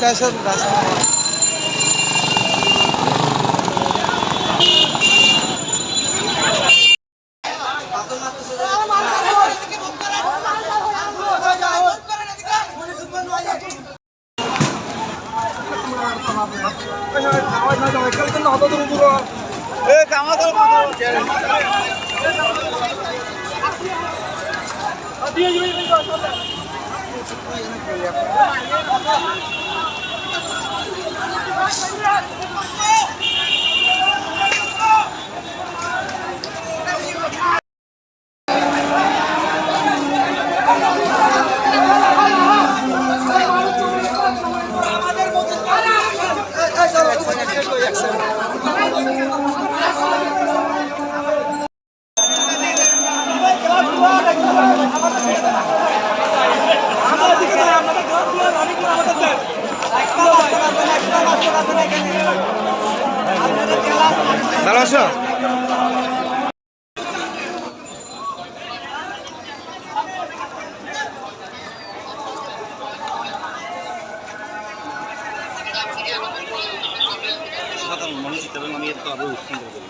ঘণ্টা সব রাস্তা দিয়ে। やった! ভালো আছো? মানুষ আমি এত আরও উৎসাহ করি।